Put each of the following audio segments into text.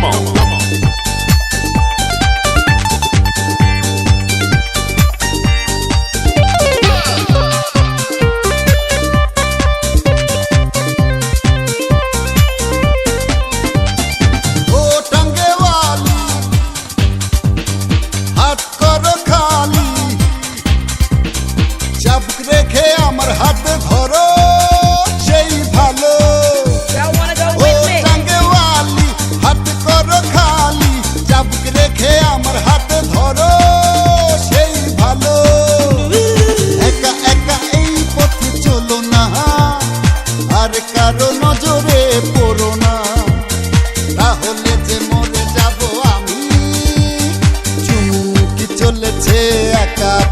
Come on. রেখে আমার হাতে ধরো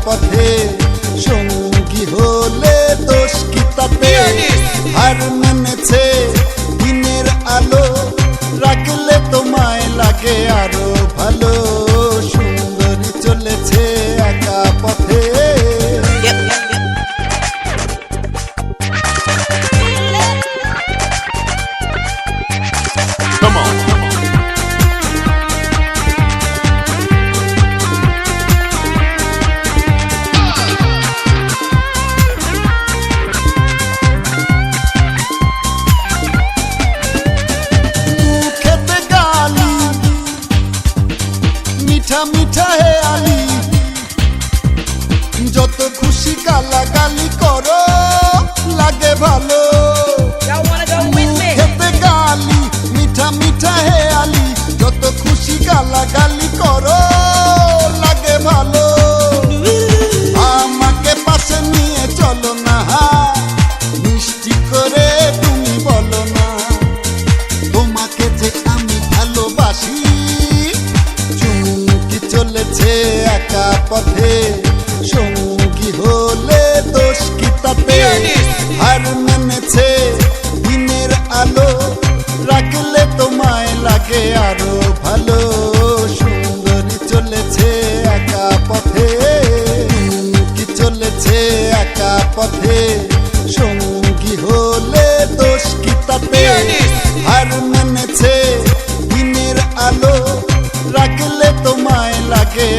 pode ter. যত খুশি গালা গালি করো লাগে ভালো? খেতে গালি মিঠা মিঠা হে আলি যত খুশি গালা গালি করো লাগে ভালো। আমাকে পাশে নিয়ে চলো না মিষ্টি করে তুমি বলো না। তোমাকে যে আমি ভালোবাসি চুমকি চলেছে একা পথে। লাগে আরও ভালো সুন্দরী চলেছে একা পথে। কি চলেছে একা পথে? সঙ্গী হলে দোষ কি তাতে? আর মেনেছে দিনের আলো রাখলে তোমায় লাগে